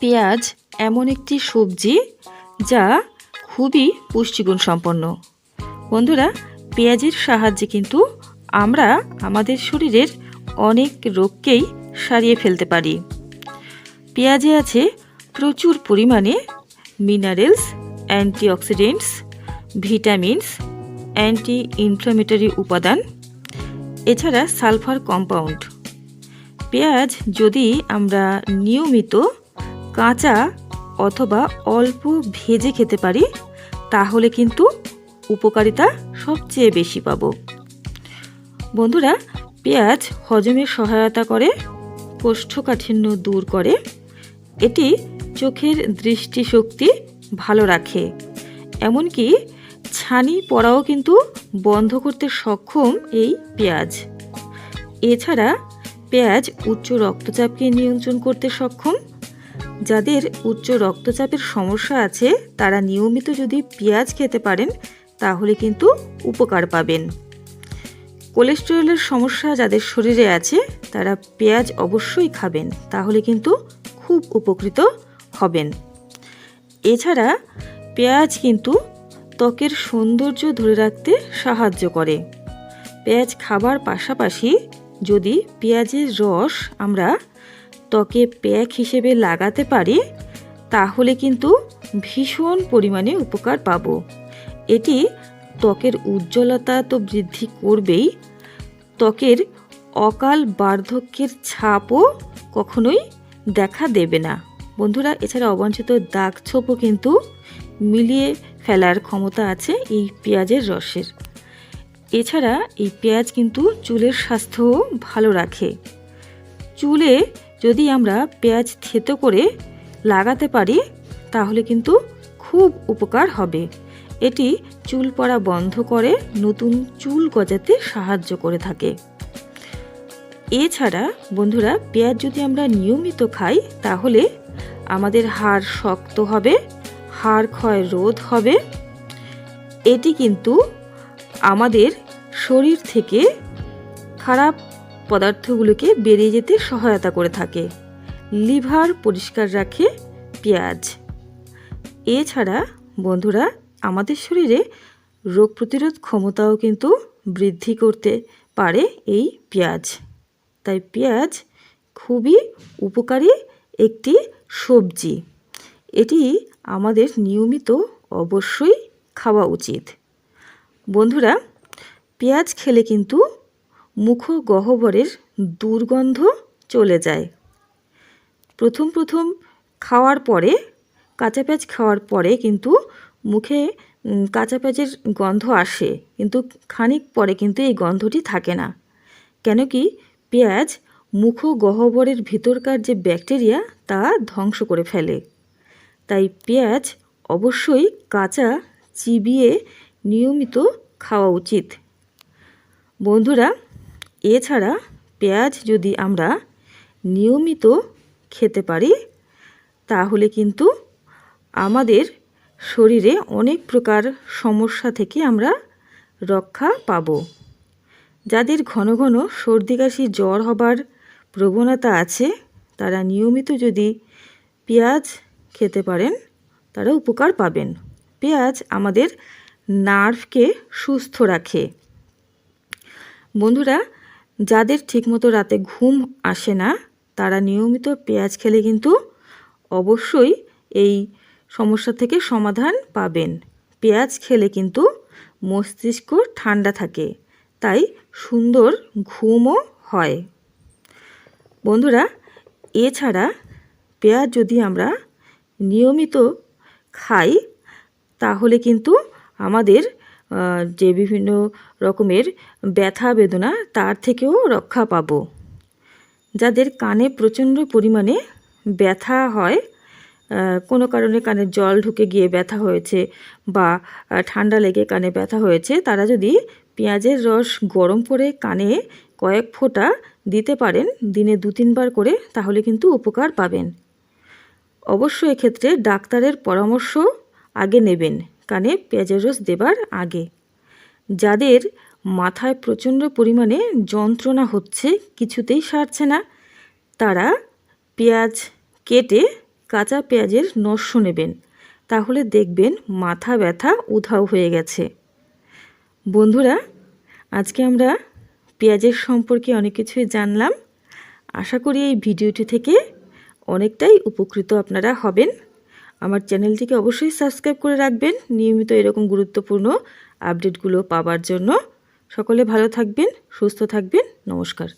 পেঁয়াজ এমন একটি সবজি যা খুবই পুষ্টিগুণ সম্পন্ন বন্ধুরা, পেঁয়াজের সাহায্যে কিন্তু আমরা আমাদের শরীরের অনেক রোগকেই সারিয়ে ফেলতে পারি। পেঁয়াজে আছে প্রচুর পরিমাণে minerals antioxidants vitamins anti inflammatory উপাদান, এছাড়া সালফার কম্পাউন্ড পেঁয়াজ যদি আমরা নিয়মিত কাঁচা অথবা অল্প ভেজে খেতে পারি, তাহলে কিন্তু উপকারিতা সবচেয়ে বেশি পাব। বন্ধুরা, পেঁয়াজ হজমে সহায়তা করে, কোষ্ঠকাঠিন্য দূর করে, এটি চোখের দৃষ্টিশক্তি ভালো রাখে। এমনকি ছানি পড়াও কিন্তু বন্ধ করতে সক্ষম এই পেঁয়াজ। এছাড়া পেঁয়াজ উচ্চ রক্তচাপকে নিয়ন্ত্রণ করতে সক্ষম যাদের উচ্চ রক্তচাপের সমস্যা আছে, তারা নিয়মিত যদি পেঁয়াজ খেতে পারেন, তাহলে কিন্তু উপকার পাবেন। কোলেস্টেরলের সমস্যা যাদের শরীরে আছে, তারা পেঁয়াজ অবশ্যই খাবেন, তাহলে কিন্তু খুব উপকৃত হবেন। এছাড়া পেঁয়াজ কিন্তু ত্বকের সৌন্দর্য ধরে রাখতে সাহায্য করে। পেঁয়াজ খাবার পাশাপাশি যদি পেঁয়াজের রস আমরা ত্বকে প্যাক হিসেবে লাগাতে পারি, তাহলে কিন্তু ভীষণ পরিমাণে উপকার পাব। এটি ত্বকের উজ্জ্বলতা তো বৃদ্ধি করবেই, ত্বকের অকাল বার্ধক্যের ছাপও কখনোই দেখা দেবে না। বন্ধুরা, এছাড়া অবাঞ্ছিত দাগ ছোপও কিন্তু মিলিয়ে ফেলার ক্ষমতা আছে এই পেঁয়াজের রসের। এছাড়া এই পেঁয়াজ কিন্তু চুলের স্বাস্থ্যও ভালো রাখে। চুলে যদি আমরা পেঁয়াজ থেতো করে লাগাতে পারি, তাহলে কিন্তু খুব উপকার হবে। এটি চুল পড়া বন্ধ করে নতুন চুল গজাতে সাহায্য করে থাকে। এছাড়া বন্ধুরা, পেঁয়াজ যদি আমরা নিয়মিত খাই, তাহলে আমাদের হাড় শক্ত হবে, হাড় ক্ষয় রোধ হবে। এটি কিন্তু আমাদের শরীর থেকে খারাপ পদার্থগুলোকে বেরিয়ে যেতে সহায়তা করে থাকে। লিভার পরিষ্কার রাখে পেঁয়াজ। এছাড়া, বন্ধুরা, আমাদের শরীরে রোগ প্রতিরোধ ক্ষমতাও কিন্তু বৃদ্ধি করতে পারে এই পেঁয়াজ। তাই পেঁয়াজ খুবই উপকারী একটি সবজি। এটি আমাদের নিয়মিত অবশ্যই খাওয়া উচিত। বন্ধুরা, পেঁয়াজ খেলে কিন্তু মুখ গহ্বরের দুর্গন্ধ চলে যায়। প্রথম প্রথম খাওয়ার পরে, কাঁচা পেঁয়াজ খাওয়ার পরে কিন্তু মুখে কাঁচা পেঁয়াজের গন্ধ আসে, কিন্তু খানিক পরে কিন্তু এই গন্ধটি থাকে না। কেন কি পেঁয়াজ মুখ গহ্বরের ভিতরকার যে ব্যাকটেরিয়া, তা ধ্বংস করে ফেলে। তাই পেঁয়াজ অবশ্যই কাঁচা চিবিয়ে নিয়মিত খাওয়া উচিত। বন্ধুরা এছাড়া পেঁয়াজ যদি আমরা নিয়মিত খেতে পারি, তাহলে কিন্তু আমাদের শরীরে অনেক প্রকার সমস্যা থেকে আমরা রক্ষা পাব। যাদের ঘন ঘন সর্দি কাশি, জ্বর হবার প্রবণতা আছে, তারা নিয়মিত যদি পেঁয়াজ খেতে পারেন, তারা উপকার পাবেন। পেঁয়াজ আমাদের নার্ভকে সুস্থ রাখে। বন্ধুরা যাদের ঠিকমতো রাতে ঘুম আসে না, তারা নিয়মিত পেঁয়াজ খেলে কিন্তু অবশ্যই এই সমস্যা থেকে সমাধান পাবেন। পেঁয়াজ খেলে কিন্তু মস্তিষ্ক ঠান্ডা থাকে, তাই সুন্দর ঘুমও হয়। বন্ধুরা, এছাড়া পেঁয়াজ যদি আমরা নিয়মিত খাই, তাহলে কিন্তু আমাদের যে বিভিন্ন রকমের ব্যথা বেদনা তার থেকেও রক্ষা পাবো। যাদের কানে প্রচণ্ড পরিমাণে ব্যথা হয় কোনো কারণে কানে জল ঢুকে গিয়ে ব্যথা হয়েছে বা ঠান্ডা লেগে কানে ব্যথা হয়েছে, তারা যদি পেঁয়াজের রস গরম করে কানে কয়েক ফোঁটা দিতে পারেন, দিনে দু তিনবার করে, তাহলে কিন্তু উপকার পাবেন। অবশ্য এক্ষেত্রে ডাক্তারের পরামর্শ আগে নেবেন। কানে পেঁয়াজের রস দেবার আগে। যাদের মাথায় প্রচণ্ড পরিমাণে যন্ত্রণা হচ্ছে, কিছুতেই সারছে না, তারা পেঁয়াজ কেটে কাঁচা পেঁয়াজের নস্য নেবেন। তাহলে দেখবেন মাথা ব্যথা উধাও হয়ে গেছে। বন্ধুরা, আজকে আমরা পেঁয়াজের সম্পর্কে অনেক কিছুই জানলাম। আশা করি এই ভিডিওটি থেকে অনেকটাই উপকৃত আপনারা হবেন। আমার চ্যানেলটিকে অবশ্যই সাবস্ক্রাইব করে রাখবেন। নিয়মিত এরকম গুরুত্বপূর্ণ আপডেটগুলো পাবার জন্য। সকলে ভালো থাকবেন, সুস্থ থাকবেন। নমস্কার।